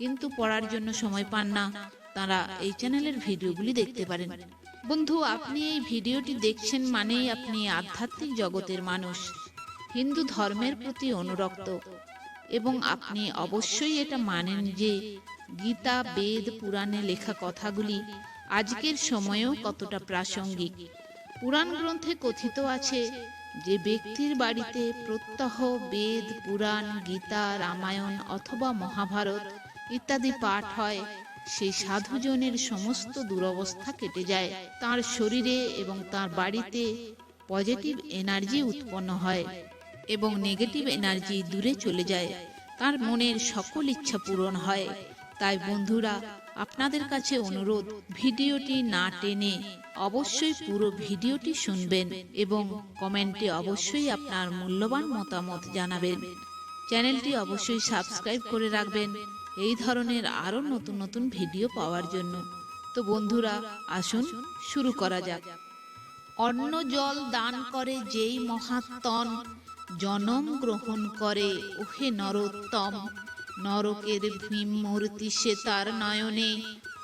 কিন্তু পড়ার জন্য সময় পান না। তারা এই চ্যানেলের ভিডিওগুলি দেখতে পারেন। বন্ধু, আপনি এই ভিডিওটি দেখছেন মানেই আপনি আধ্যাত্মিক জগতের মানুষ। হিন্দু ধর্মের প্রতি অনুরক্ত। এবং আপনি অবশ্যই এটা মানেন যে গীতা, বেদ, পুরাণে লেখা কথাগুলি আজকের সময়েও কতটা প্রাসঙ্গিক। পুরাণ গ্রন্থে কথিত আছে যে ব্যক্তির বাড়িতে প্রত্যহ বেদ, পুরাণ, গীতা, রামায়ণ অথবা মহাভারত ইত্যাদি পাঠ হয়, সেই সাধুজনের সমস্ত দুরবস্থা কেটে যায়। তার শরীরে এবং তার বাড়িতে পজিটিভ এনার্জি উৎপন্ন হয় এবং নেগেটিভ এনার্জি দূরে চলে যায়। তার মনের সকল ইচ্ছা পূরণ হয়। তাই বন্ধুরা, আপনাদের কাছে অনুরোধ, ভিডিওটি না টেনে অবশ্যই পুরো ভিডিওটি শুনবেন এবং কমেন্টে অবশ্যই আপনার মূল্যবান মতামত জানাবেন। চ্যানেলটি অবশ্যই সাবস্ক্রাইব করে রাখবেন। এই ধরনের আরও নতুন নতুন ভিডিও পাওয়ার জন্য। তো বন্ধুরা, আসুন শুরু করা যাক। অন্ন জল দান করে যেই মহাত্তন জনম গ্রহণ করে ওহে নরোত্তম। নরকের ভীম মূর্তি সে তার নয়নে,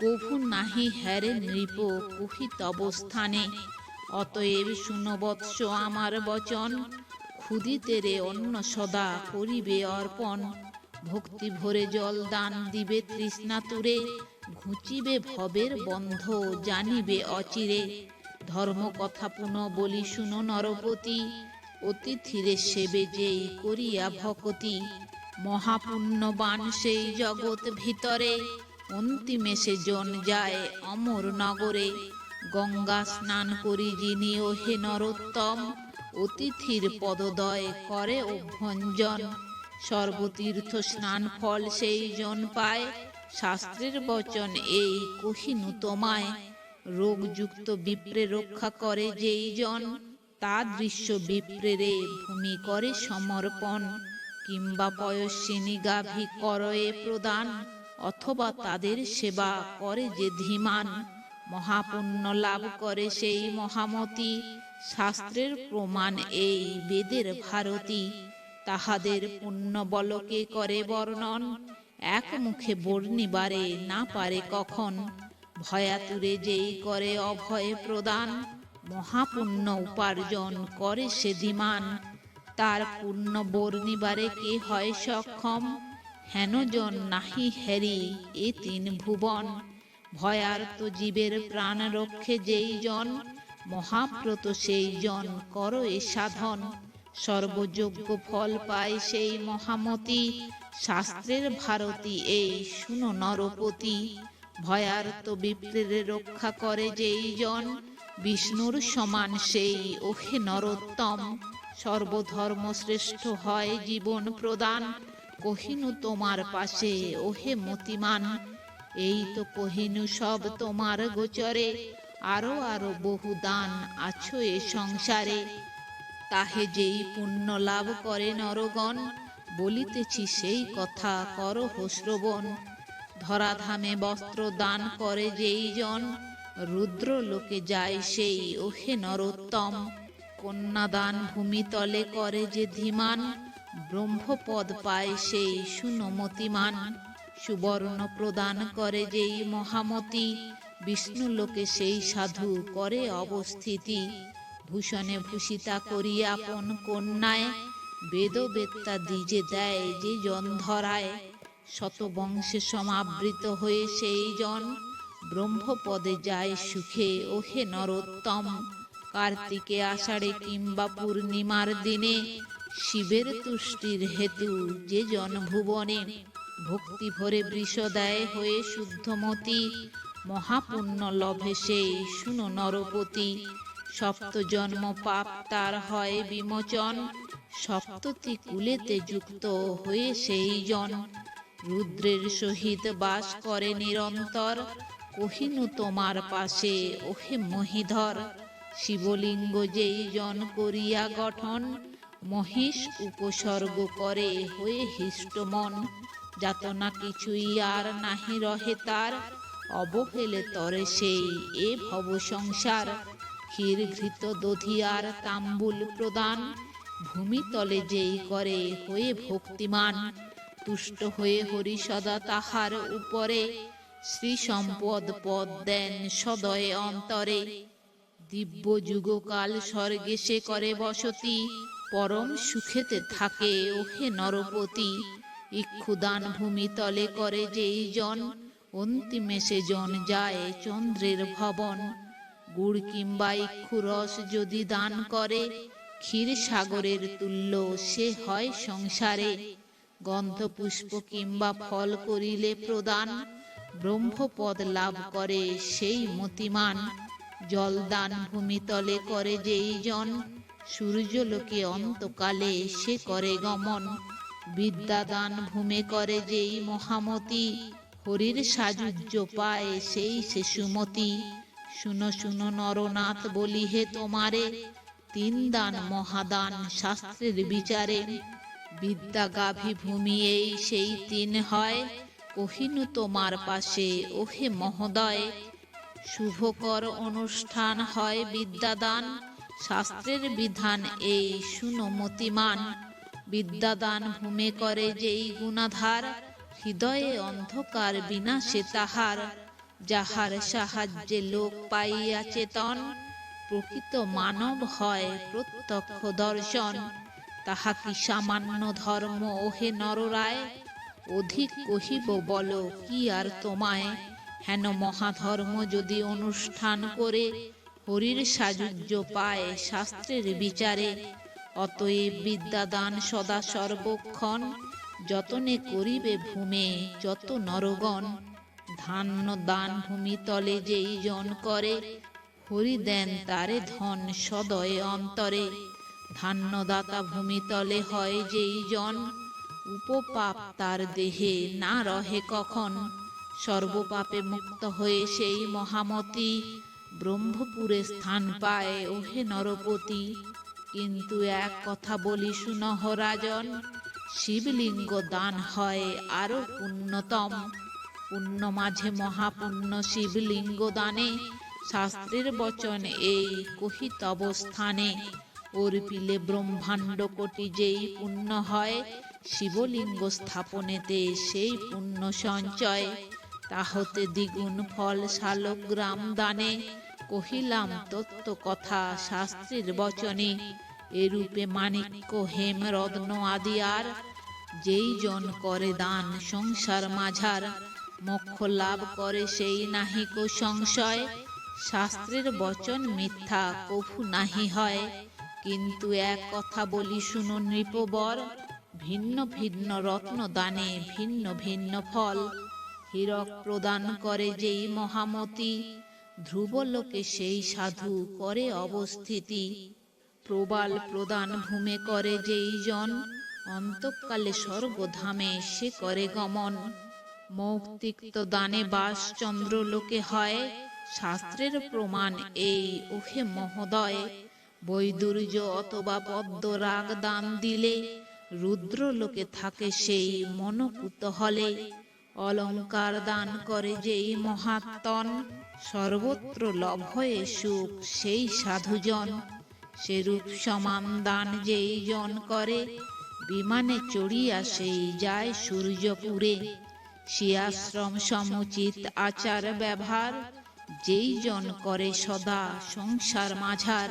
কভু নাহি হ্যারে নৃপ কুহি তবস্থানে অতএব শুনবৎস আমার বচন, ক্ষুদিতে রে অন্ন সদা করিবে অর্পণ। ভক্তি ভরে জল দান দিবে তৃষ্ণা তুরে, ঘুচিবে ভবের বন্ধ, জানিবে অচিরে। ধর্ম কথা পুনঃ বলি শুনো নরপতি, অতিথিরে সেবে যেই করিয়া ভকতি। মহাপুণ্যবান সেই জগৎ ভিতরে, অন্তিমে সে জন যায় অমর নগরে। গঙ্গা স্নান করি যিনি ও হে নরোত্তম, অতিথির পদদয় করে অভ্যঞ্জন। সর্বতীর্থ স্নান ফল সেই জন পায়। শাস্ত্রের বচন এই, কহিনু তোমায়। রোগযুক্ত বিপ্রে রক্ষা করে যেই জন, তা দৃশ্য বিপ্রেরে ভূমি করে সমর্পণ। কিংবা পয়স্বিনী গাভী করয়ে প্রদান, অথবা তাদের সেবা করে যে ধীমান। মহাপুণ্য লাভ করে সেই মহামতি। শাস্ত্রের প্রমাণ এই বেদের ভারতী। তাহাদের পুণ্য বলকে করে বর্ণন। এক মুখে বর্ণিবারে না পারে কখন। ভয়াতুরে যেই করে অভয় প্রদান, মহাপুণ্য উপার্জন করে সে ধীমান তার পুণ্য বর্ণিবারে কে হয় সক্ষম? হেনজন নাহি হেরি এ তিন ভুবন। ভয়ার্ত জীবের প্রাণ রক্ষে যেই জন, মহাব্রত সেই জন কর এ সাধন। সর্বযোগ্য ফল পায় সেই মহামতি। শাস্ত্রের ভারতী এই, শুনো নরপতি। ভয়ার্ত বিপ্রের রক্ষা করে যেই জন, বিষ্ণুর সমান সেই, ওহে নরোত্তম। সর্বধর্ম শ্রেষ্ঠ হয় জীবন প্রদান, কহিনু তোমার পাশে, ওহে মতিমান। এই তো কহিনু সব তোমার গোচরে, আরও আরও বহু দান আছো এ সংসারে। তাহে যেই পুণ্য লাভ করে নরগণ, বলিতেছি সেই কথা করহ শ্রবণ। ধরাধামে বস্ত্র দান করে যেই জন, রুদ্র লোকে যায় সেই ওহে নরোত্তম। কন্যাদান ভূমিতলে করে যে ধীমান, ব্রহ্মপদ পায় সেই সুনমতিমান। সুবর্ণ প্রদান করে যেই মহামতি, বিষ্ণু লোকে সেই সাধু করে অবস্থিতি। ভূষণে ভূষিতা করি আপন কন্যায়, বেদবেত্তা দিজে দেয় যে জন ধরায়। শত বংশে সমাবৃত হয়ে সেই জন, ব্রহ্মপদে যায় সুখে। ওহে নরোত্তম, কার্তিকে আষাঢ়ে কিংবা পূর্ণিমার দিনে শিবের তুষ্টির হেতু যে জন ভুবনে ভক্তি ভরে বৃষ দেয় হয়ে শুদ্ধমতি, মহাপুণ্য লভে সেই শুনো নরপতি। সপ্ত জন্ম পাপ তার হয় বিমোচন সপ্ততি কুলেতে যুক্ত হয়ে সেই জন রুদ্রের সহিত বাস করে নিরন্তর, কহিনু তোমার পাশে, ওহে মহিধর। শিবলিঙ্গ যেই জন করিয়া গঠন, মহিষ উপসর্গ করে হয়ে হিষ্টমন যাতনা কিছুই আর নাহি রহে তার, অবহেলে তরে সেই এ ভব সংসার ক্ষীর ঘৃত দধিয়ার তাম্বুল প্রদান। ভূমিতলে যেই করে, হয়ে ভক্তিমান। তুষ্ট হয়ে হরি সদা তাহার উপরে। শ্রী সম্পদ পদ দেন সদয়ে অন্তরে। দিব্য যুগকাল স্বর্গে সে করে বসতি। পরম সুখেতে থাকে ওহে নরপতি। ইক্ষুদান ভূমিতলে করে যেই জন, অন্তিমে সে জন যায় চন্দ্রের ভবন। গুড় কিংবা রস যদি দান করে, ক্ষীর সাগরের তুল্য সে হয় সংসারে। গন্ধ পুষ্প কিংবা ফল করিলে প্রদান, ব্রহ্মপদ লাভ করে সেই মতিমান। জলদান ভূমিতলে করে যেই জন, সূর্যলোকে অন্তকালে সে করে গমন। বিদ্যাদান ভূমে করে যেই মহামতি, হরির সাজুজ্য পায় সেই সে সুমতি শুনো শুনো, নরনাথ, বলি হে তোমারে। তিন দান মহাদান শাস্ত্রের বিচারে। বিদ্যা গাভী ভূমি এই, সেই তিন হয়। কহিনু তোমার পাশে, ওহে মহোদয়। শুভকর অনুষ্ঠান হয় বিদ্যাদান। শাস্ত্রের বিধান এই, শুনো মতিমান। বিদ্যাদান ভূমে করে যেই গুণাধার, হৃদয়ে অন্ধকার বিনাশে তাহার। যাহার সাহায্যে লোক পাইয়া চেতন প্রকৃত মানব হয় প্রত্যক্ষ দর্শন। তাহা কি সামান্য ধর্ম ওহে নররায় অধিক কহিব বল কি আর তোমায়? হেন মহাধর্ম যদি অনুষ্ঠান করে, হরির সাযুজ্য পায় শাস্ত্রের বিচারে। অতএব বিদ্যাদান সদা সর্বক্ষণ, যতনে করিবে ভূমে, যত নরগণ। ধান্য দান ভূমি তলে যেই জন করে, হরি দেন তারে ধন সদয় অন্তরে। ধান্যদাতা ভূমিতলে হয় যেই জন, উপপাপ তার দেহে না রহে কখন? সর্বপাপে মুক্ত হয়ে সেই মহামতি, ব্রহ্মপুরে স্থান পায় ওহে নরপতি। কিন্তু এক কথা বলি শুনহ রাজন শিবলিঙ্গ দান হয় আরও পুণ্যতম পুণ্য মাঝে মহাপুণ্য শিবলিঙ্গ দানে। শাস্ত্রের বচন এই কহিত অবস্থানে, অর্পিলে ব্রহ্মাণ্ড কোটি যেই পুণ্য হয়, শিবলিঙ্গ স্থাপনেতে সেই পুণ্য সঞ্চয়। তাহতে দ্বিগুণ ফল শালগ্রাম দানে, কহিলাম তত্ত্ব কথা শাস্ত্রের বচনে। এরূপে মাণিক্য হেম রত্ন আদি আর, যেই জন করে দান সংসার মাঝার মোক্ষ লাভ করে সেই নাহিক সংশয়। শাস্ত্রের বচন মিথ্যা, কভু নাহি হয়। কিন্তু এক কথা বলি শুনো নৃপবর, ভিন্ন ভিন্ন রত্ন দানে ভিন্ন ভিন্ন ফল। হীরক প্রদান করে যেই মহামতি ধ্রুবলোকে সেই সাধু করে অবস্থিতি। প্রবাল প্রদান ভূমে করে যেই জন, অন্তকালে স্বর্গধামে সে করে গমন। মৌক্তিক্ত দানে বাস চন্দ্রলোকে হয়। শাস্ত্রের প্রমাণ এই, ওহে মহোদয়! বৈদুর্য অথবা পদ্ম রাগ দান দিলে রুদ্রলোকে থাকে সেই মনপুত হলে অলঙ্কার দান করে যেই মহাত্মন সর্বত্র লভয়ে সুখ সেই সাধুজন। সেরূপ সমান দান যেই জন করে, বিমানে চড়িয়া সেই যায় সূর্যপুরে। শিয়াশ্রম সমুচিত আচার ব্যবহার, যেই জন করে সদা সংসার মাঝার,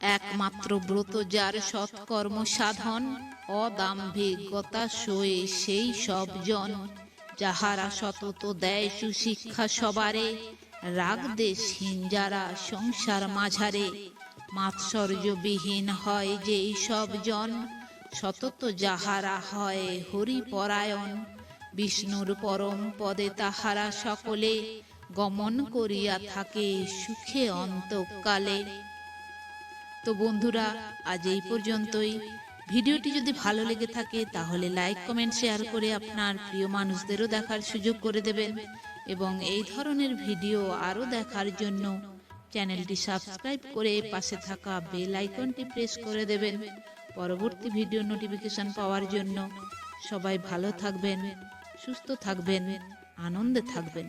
একমাত্র ব্রত যার সৎকর্ম সাধন, অদাম্ভিকতা সয়ে সেই সব জন, যাহারা সতত দেয় সুশিক্ষা সবারে, রাগ দেশহীন যারা সংসার মাঝারে, মাৎসর্যবিহীন হয় যেই সব জন, সতত যাহারা হয় হরিপরায়ণ। বিষ্ণুর পরম পদে তাহারা সকলে গমন করিয়া থাকে সুখে অন্তকালে। তো বন্ধুরা, আজ এই পর্যন্তই। ভিডিওটি যদি ভালো লেগে থাকে, তাহলে লাইক, কমেন্ট, শেয়ার করে আপনার প্রিয় মানুষদেরও দেখার সুযোগ করে দেবেন এবং এই ধরনের ভিডিও আরও দেখার জন্য চ্যানেলটি সাবস্ক্রাইব করে পাশে থাকা বেল আইকনটি প্রেস করে দেবেন। পরবর্তী ভিডিও নোটিফিকেশন পাওয়ার জন্য সবাই ভালো থাকবেন। সুস্থ থাকবেন আনন্দে থাকবেন।